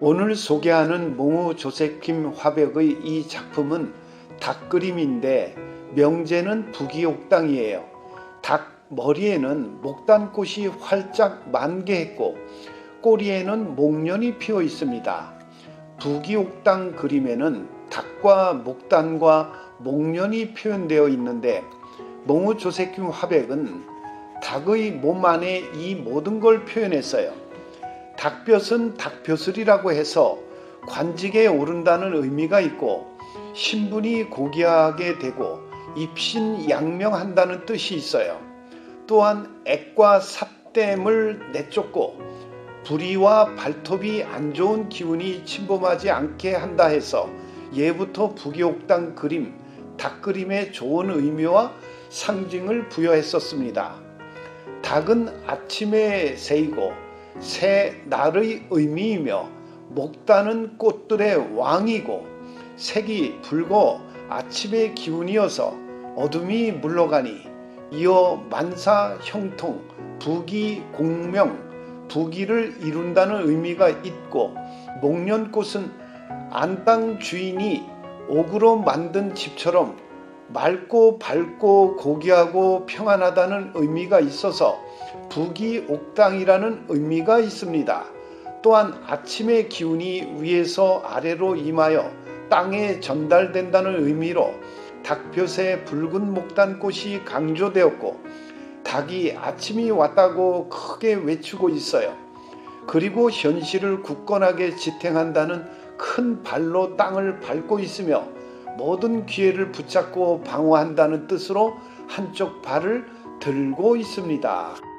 오늘 소개하는 몽우 조세킴 화백의 이 작품은 닭 그림인데 명제는 부기옥당이에요. 닭 머리에는 목단꽃이 활짝 만개했고 꼬리에는 목련이 피어 있습니다. 부기옥당 그림에는 닭과 목단과 목련이 표현되어 있는데 몽우 조세킴 화백은 닭의 몸 안에 이 모든 걸 표현했어요. 닭볕은 닭벼슬이라고 해서 관직에 오른다는 의미가 있고 신분이 고귀하게 되고 입신 양명한다는 뜻이 있어요. 또한 액과 삿댐을 내쫓고 불의와 발톱이 안 좋은 기운이 침범하지 않게 한다 해서 예부터 부기옥당 그림, 닭 그림에 좋은 의미와 상징을 부여했었습니다. 닭은 아침의 새이고 새 날의 의미이며 목단은 꽃들의 왕이고 색이 붉고 아침의 기운이어서 어둠이 물러가니 이어 만사 형통 부기 공명 부기를 이룬다는 의미가 있고 목련꽃은 안땅 주인이 옥으로 만든 집처럼 맑고 밝고 고귀하고 평안하다는 의미가 있어서 부기옥당이라는 의미가 있습니다. 또한 아침의 기운이 위에서 아래로 임하여 땅에 전달된다는 의미로 닭볕에 붉은 목단꽃이 강조되었고 닭이 아침이 왔다고 크게 외치고 있어요. 그리고 현실을 굳건하게 지탱한다는 큰 발로 땅을 밟고 있으며 모든 기회를 붙잡고 방어한다는 뜻으로 한쪽 발을 들고 있습니다.